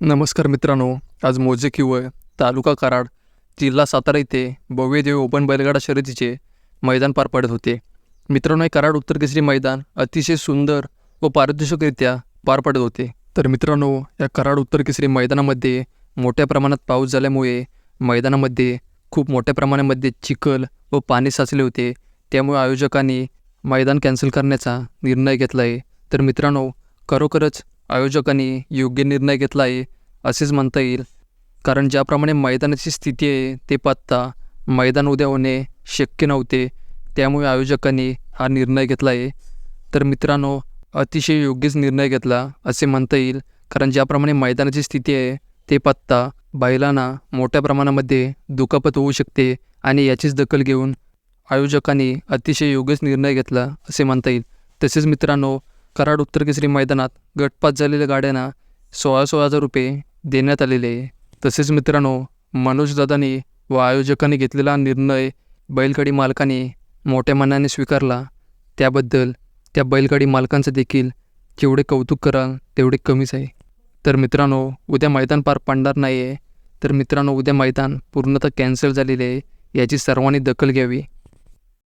नमस्कार मित्रांनो आज मोजे किवळ तालुका कराड जिल्हा सातारा येथे भव्यदेव ओपन बैलगाडा शर्यतीचे मैदान पार पडत होते. मित्रांनो हे कराड उत्तर केसरी मैदान अतिशय सुंदर व पारदर्शकरित्या पार पडत होते. तर मित्रांनो या कराड उत्तर केसरी मैदानामध्ये मोठ्या प्रमाणात पाऊस झाल्यामुळे मैदानामध्ये खूप मोठ्या प्रमाणामध्ये चिखल व पाणी साचले होते. त्यामुळे आयोजकांनी मैदान कॅन्सल करण्याचा निर्णय घेतला आहे तर मित्रांनो खरोखरच आयोजकांनी योग्य निर्णय घेतला आहे असेच म्हणता येईल. कारण ज्याप्रमाणे मैदानाची स्थिती आहे ते पाहता मैदान उद्या होणे शक्य नव्हते. त्यामुळे आयोजकांनी हा निर्णय घेतला आहे. तर मित्रांनो अतिशय योग्यच निर्णय घेतला असे म्हणता येईल. कारण ज्याप्रमाणे मैदानाची स्थिती आहे ते पाहता बैलांना मोठ्या प्रमाणामध्ये दुखापत होऊ शकते आणि याचीच दखल घेऊन आयोजकांनी अतिशय योग्यच निर्णय घेतला असे म्हणता येईल. तसेच मित्रांनो कराड उत्तर केसरी मैदानात गटपात झालेल्या गाड्यांना सोळा सोळा हजार रुपये देण्यात आलेले. आहे तसेच मित्रांनो मनोजदादानी व आयोजकांनी घेतलेला निर्णय बैलगाडी मालकाने मोठ्या मनाने स्वीकारला. त्याबद्दल त्या बैलगाडी मालकांचं देखील जेवढे कौतुक कराल तेवढे कमीच आहे. तर मित्रांनो उद्या मैदान पार पडणार नाही आहे तर मित्रांनो उद्या मैदान पूर्णतः कॅन्सल झालेले आहे. याची सर्वांनी दखल घ्यावी.